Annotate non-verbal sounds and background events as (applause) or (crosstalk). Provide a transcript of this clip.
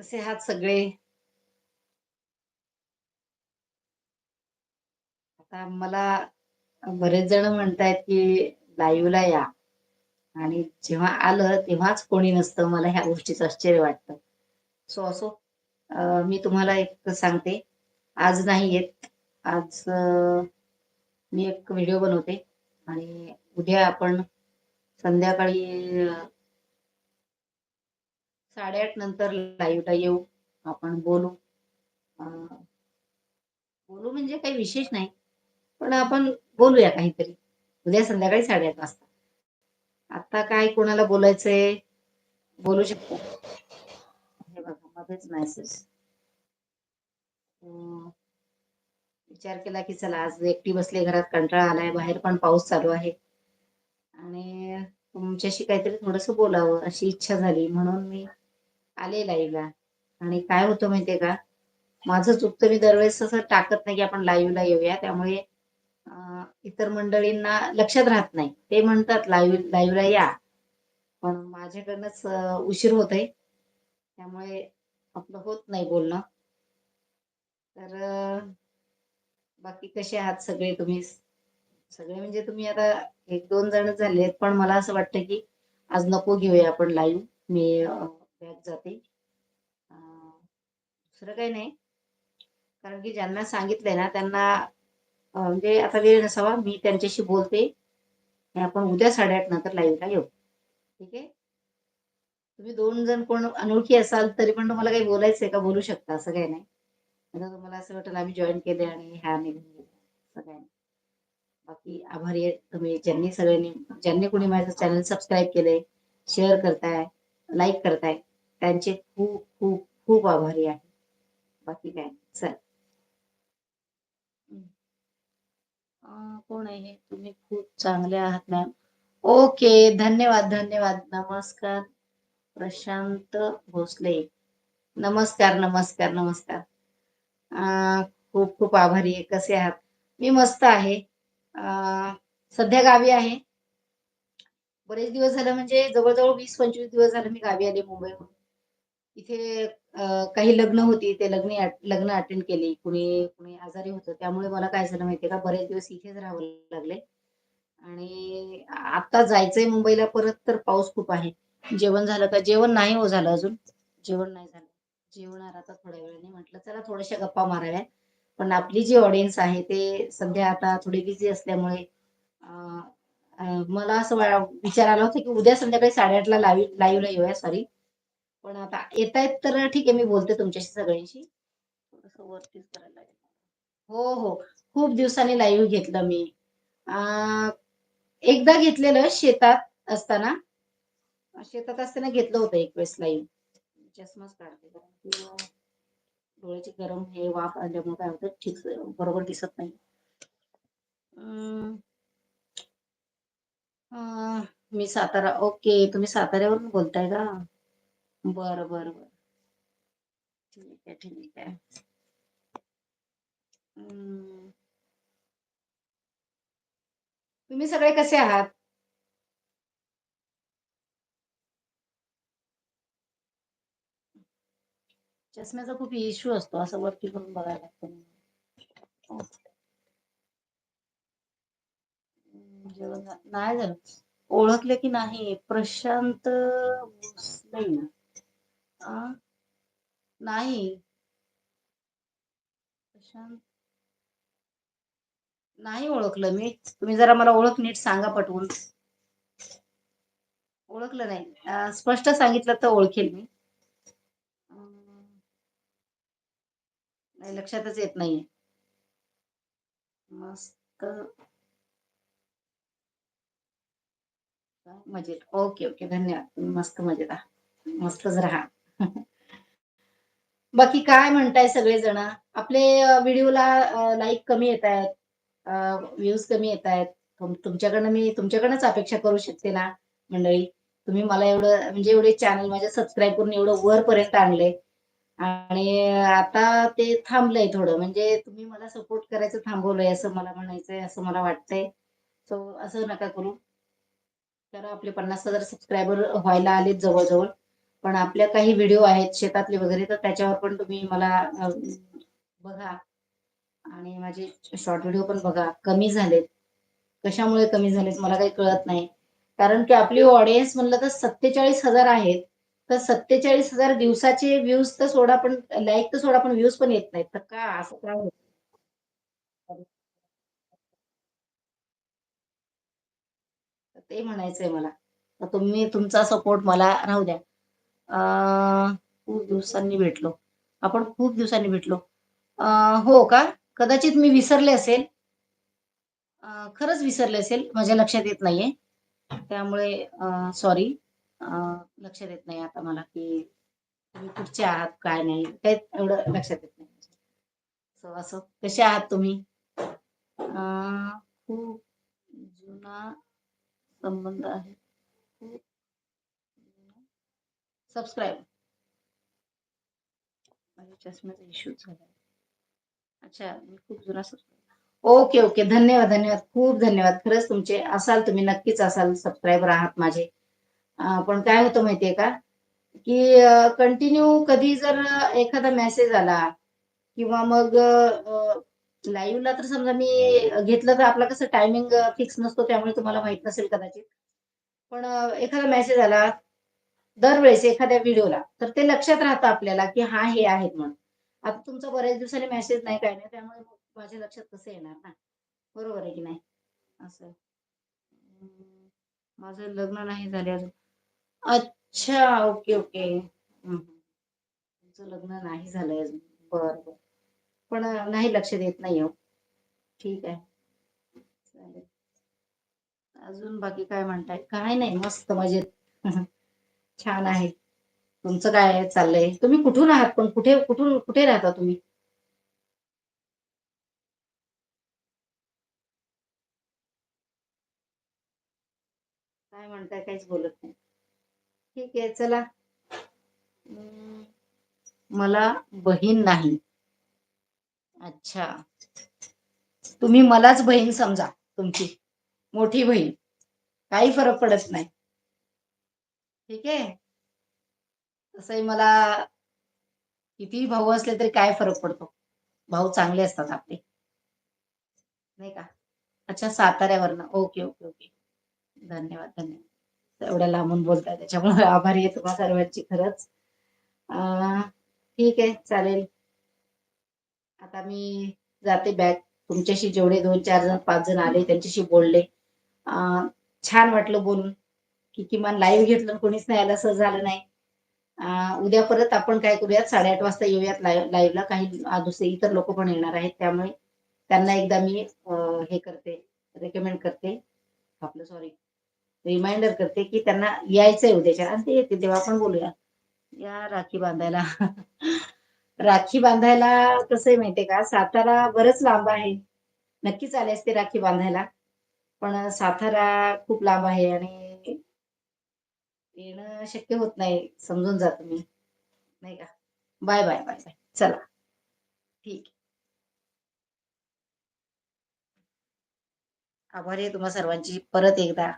कसे आहात सगळे. आता मला बरेच जण म्हणतायत की लाईव्हला या. आणि जेव्हा आलं तेव्हाच कोणी नसतं. मला ह्या गोष्टीचं आश्चर्य वाटतं. सो असो मी तुम्हाला एक सांगते. आज नाही येत. आज मी एक व्हिडिओ बनवते. आणि उद्या आपण संध्याकाळी साडेआठ नंतर लाईव्हला येऊ आपण बोलू. बोलू म्हणजे काही विशेष नाही पण आपण बोलूया काहीतरी. उद्या संध्याकाळी साडेआठ वाजता. आता काय कोणाला बोलायचंय? बोलू शकतो. हे बघा मध्येच मेसेज विचार केला की चला आज एकटी बसले घरात कंटाळा आलाय बाहेर पण पाऊस चालू आहे. आणि तुमच्याशी काहीतरी थोडस बोलावं अशी इच्छा झाली म्हणून मी आले लाईव्हला आणि काय होतं माहितीये का? माझं चुकतं मी दरवेळेस असं टाकत नाही की आपण लाईव्हला येऊया. त्यामुळे इतर मंडळींना लक्षात राहत नाही. ते म्हणतात लाईव्ह लाईव्हला या. पण माझ्याकडनंच उशीर होत आहे त्यामुळे आपलं होत नाही बोलणं. तर बाकी कसे आहात सगळे तुम्ही? सगळे म्हणजे तुम्ही आता एक दोन जण झाले आहेत पण मला असं वाटतं की आज नको घेऊया आपण लाईव्ह मी बॅग जाते दुसरं काही नाही. कारण की ज्यांना सांगितलंय ना त्यांना म्हणजे आता वेळ नसावा मी त्यांच्याशी बोलते. आपण उद्या साडेआठ नंतर लाईव्हला येऊ. ठीक आहे? तुम्ही दोन जण कोण अनोळखी असाल तरी पण तुम्हाला काही बोलायचंय का? बोलू शकता असं काही नाही. आता तुम्हाला असं वाटेल आम्ही जॉईन केले आणि ह्या निघून गेले. असं काही नाही. बाकी आभारी आहे तुम्ही ज्यांनी सगळ्यांनी ज्यांनी कोणी माझं चॅनल सबस्क्राईब केलंय शेअर करताय लाईक करताय. त्यांचे खूप खूप खूप आभारी आहे. बाकी काय? चल. कोण आहे तुम्ही खूप चांगले आहात मॅम ओके धन्यवाद धन्यवाद. नमस्कार. प्रशांत भोसले. नमस्कार नमस्कार नमस्कार. खूप खूप आभारी आहे. कसे आहात? मी मस्त आहे. सध्या गावी आहे. बरेच दिवस झालं म्हणजे जवळजवळ वीस पंचवीस दिवस झालं मी गावी आले मुंबईहून. इथे काही लग्न होती ते लग्न लग्न अटेंड केली. कुणी कुणी आजारी होतं. त्यामुळे मला काय झालं माहितीये का? बरेच दिवस इथेच राहावं लागले. आणि आता जायचंय मुंबईला परत तर पाऊस खूप आहे. जेवण झालं का? जेवण नाही हो झालं अजून. जेवण नाही झालं. जेवणार आता थोड्या वेळाने. म्हटलं चला थोड्याशा गप्पा माराव्या. पण आपली जी ऑडियन्स आहे ते सध्या आता थोडी बिझी असल्यामुळे मला असं विचार आला होता की उद्या संध्याकाळी साडेआठला लाईव्ह लाईव्हला येऊया. सॉरी पण आता येत आहेत तर ठीक आहे मी बोलते तुमच्याशी सगळ्यांशी. वरतीच करायला लागेल. हो हो. खूप दिवसांनी लाईव्ह घेतलं मी. एकदा घेतलेलं शेतात असताना. शेतात असताना घेतलं होतं एक वेळेस लाईव्ह चष्माच काढते डोळ्याची गरम हे वाफ आल्यामुळे काय होतं ठीक बरोबर दिसत नाही. मी सातारा ओके तुम्ही साताऱ्यावरून बोलताय का? बरं बरं बरं. ठीक आहे ठीक आहे. तुम्ही सगळे कसे आहात? चष्म्याचा खूप इश्यू असतो असं वरती करून बघायला लागतं जेवण नाही झालं. ओळखले की नाही प्रशांत भोसले अं, नाही. नाही ओळखलं मी. तुम्ही जरा मला ओळख नीट सांगा पटवून. ओळखलं नाही. स्पष्ट सांगितलं तर ओळखेल मी. नाही लक्षातच येत नाहीये. मस्त. मजेत. Okay okay. धन्यवाद. तुम्ही मस्त मजेत. आहात मस्तच राहा. (laughs) बाकी काय म्हणताय सगळेजण? आपले व्हिडिओला लाईक कमी येत आहेत व्ह्यूज कमी येत आहेत तुमच्याकडनं मी तुमच्याकडनंच अपेक्षा करू शकते ना मंडळी? तुम्ही मला एवढं म्हणजे एवढे चॅनल माझ्या सबस्क्राईब करून एवढं वरपर्यंत आणले. आणि आता ते थांबलंय थोडं. म्हणजे तुम्ही मला सपोर्ट करायचं थांबवलंय असं मला म्हणायचंय असं मला वाटतंय. सो असं नका करू. तर आपले पन्नास हजार सबस्क्रायबर व्हायला आलेत जवळजवळ. पण आपल्या काही व्हिडिओ आहेत शेतातले वगैरे तर त्याच्यावर पण तुम्ही मला बघा. आणि माझे शॉर्ट व्हिडिओ पण बघा. कमी झालेत. कशामुळे कमी झालेत मला काही कळत नाही. कारण की आपली ऑडियन्स म्हणलं तर सत्तेचाळीस हजार आहेत. तर सत्तेचाळीस हजार दिवसाचे व्ह्यूज तर सोडा पण लाईक तर सोडा पण व्ह्यूज पण येत नाहीत. तर का असं काय होत? ते म्हणायचंय मला. तर तुम्ही तुमचा सपोर्ट मला राहू द्या. खूप दिवसांनी भेटलो. आपण खूप दिवसांनी भेटलो. हो का? कदाचित मी विसरले असेल. खरंच विसरले असेल माझ्या लक्षात येत नाहीये. त्यामुळे सॉरी लक्षात येत नाही आता मला की तुम्ही कुठचे आहात काय नाही काय एवढं लक्षात येत नाही. So, कसे आहात तुम्ही? खूप जुना संबंध आहे. खूप सबस्क्राईब माझ्या चष्म्याचा इश्यू झाला अच्छा मी खूप जुना सबस्क्राईब ओके ओके धन्यवाद धन्यवाद. खूप धन्यवाद. खरंच तुमचे असाल तुम्ही नक्कीच असाल सबस्क्राईबर आहात माझे. पण काय होतं माहितीये का? की कंटिन्यू कधी जर एखादा मेसेज आला किंवा मग लाईव्हला तर समजा मी घेतलं तर आपला कसं टायमिंग फिक्स नसतो त्यामुळे तुम्हाला माहीत नसेल कदाचित. पण एखादा मेसेज आला दरवेळेस एखाद्या व्हिडिओला तर ते लक्षात राहतं आपल्याला की हा हे आहेत म्हणून. आता तुमचा बऱ्याच दिवसांनी मेसेज नाही काय नाही त्यामुळे माझ्या लक्षात कसं येणार ना. बरोबर आहे की नाही? असं. माझं लग्न नाही झाले अजून. अच्छा ओके ओके. तुमचं लग्न नाही झालंय अजून. बरं बर. पण नाही लक्ष देत नाही हो. ठीक आहे. चालेल. अजून बाकी काय म्हणताय? काय नाही मस्त मजेत. (laughs) छान आहे. तुमचं काय आहे चाललंय? तुम्ही कुठून आहात? पण कुठे कुठून कुठे राहता तुम्ही? काय म्हणताय? काहीच बोलत नाही. ठीक आहे चला. मला बहीण नाही. अच्छा. तुम्ही मलाच बहीण समजा तुमची. मोठी बहीण. काही फरक पडत नाही. ठीक आहे? तसंही मला कितीही भाऊ असले तरी काय फरक पडतो? भाऊ चांगले असतात आपले. नाही का? अच्छा साताऱ्यावरनं. Okay okay okay. धन्यवाद धन्यवाद. एवढ्या लांबून बोलताय त्याच्यामुळे आभारी आहे तुम्हा सर्वांची खरंच. ठीक आहे चालेल. आता मी जाते बॅग. तुमच्याशी जेवढे दोन चार जण पाच जण आले त्यांच्याशी बोलले. छान वाटलं बोलून. की किमान लाईव्ह घेतलं कोणीच नाही आलं असं झालं नाही. उद्या परत आपण काय करूयात? साडेआठ वाजता येऊयात लाईव्हला काही दुसरे इतर लोक पण येणार आहेत त्यामुळे त्यांना एकदा मी हे करते रेकमेंड करते. आपलं सॉरी रिमाइंडर करते की त्यांना यायचंय उद्याच्या आणि ते येते तेव्हा आपण बोलूया. या राखी बांधायला. (laughs) राखी बांधायला कसं आहे माहितीये का? सातारा बरंच लांब आहे. नक्कीच आले असते राखी बांधायला. पण सातारा खूप लांब आहे आणि येणं शक्य होत नाही समजून जा तुम्ही. नाही का? बाय बाय बाय बाय चला. ठीक. आभारी आहे तुम्हा सर्वांची. परत एकदा.